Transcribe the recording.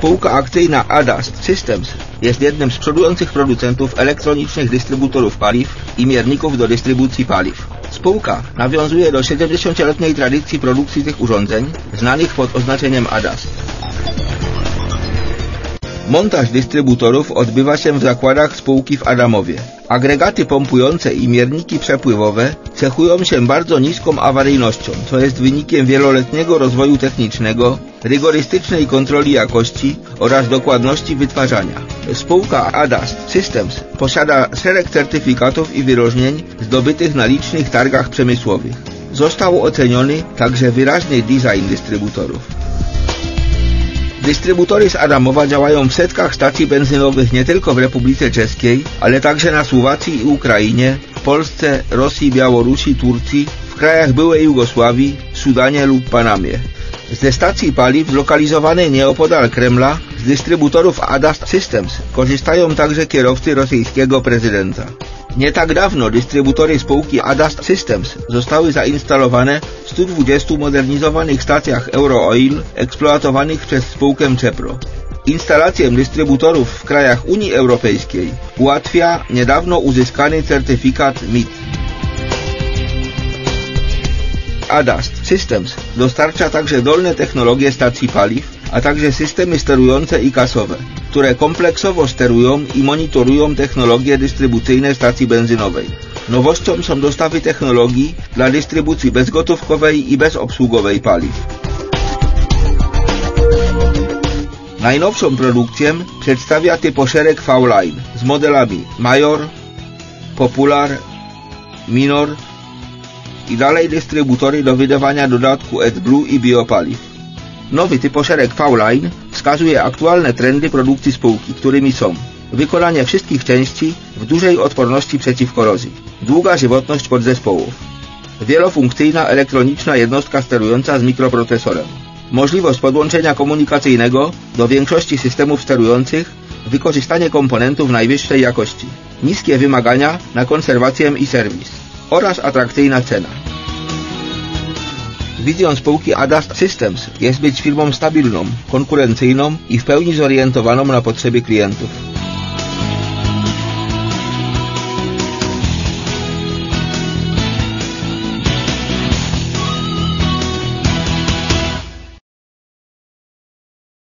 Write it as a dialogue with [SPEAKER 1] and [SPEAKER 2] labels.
[SPEAKER 1] Spółka akcyjna Adast Systems jest jednym z przodujących producentów elektronicznych dystrybutorów paliw i mierników do dystrybucji paliw. Spółka nawiązuje do 70-letniej tradycji produkcji tych urządzeń, znanych pod oznaczeniem Adast. Montaż dystrybutorów odbywa się w zakładach spółki w Adamowie. Agregaty pompujące i mierniki przepływowe cechują się bardzo niską awaryjnością, co jest wynikiem wieloletniego rozwoju technicznego, rygorystycznej kontroli jakości oraz dokładności wytwarzania. Spółka ADAS Systems posiada szereg certyfikatów i wyróżnień zdobytych na licznych targach przemysłowych. Został oceniony także wyraźny design dystrybutorów. Dystrybutory z Adamowa działają w setkach stacji benzynowych nie tylko w Republice Czeskiej, ale także na Słowacji i Ukrainie, w Polsce, Rosji, Białorusi, Turcji, w krajach byłej Jugosławii, Sudanie lub Panamie. Ze stacji paliw zlokalizowanej nieopodal Kremla z dystrybutorów ADAS Systems korzystają także kierowcy rosyjskiego prezydenta. Nie tak dawno dystrybutory spółki Adast Systems zostały zainstalowane w 120 modernizowanych stacjach Eurooil eksploatowanych przez spółkę Cepro. Instalację dystrybutorów w krajach Unii Europejskiej ułatwia niedawno uzyskany certyfikat MIT. Adast Systems dostarcza także dolne technologie stacji paliw, a także systemy sterujące i kasowe które kompleksowo sterują i monitorują technologie dystrybucyjne stacji benzynowej. Nowością są dostawy technologii dla dystrybucji bezgotówkowej i bezobsługowej paliw. Najnowszą produkcję przedstawia typoszereg V-Line z modelami Major, Popular, Minor i dalej dystrybutory do wydawania dodatku AdBlue i biopaliw. Nowy typoszereg V-Line wskazuje aktualne trendy produkcji spółki, którymi są wykonanie wszystkich części w dużej odporności przeciw korozji, długa żywotność podzespołów, wielofunkcyjna elektroniczna jednostka sterująca z mikroprocesorem, możliwość podłączenia komunikacyjnego do większości systemów sterujących, wykorzystanie komponentów najwyższej jakości, niskie wymagania na konserwację i serwis oraz atrakcyjna cena. Wizją spółki Adast Systems jest być firmą stabilną, konkurencyjną i w pełni zorientowaną na potrzeby klientów.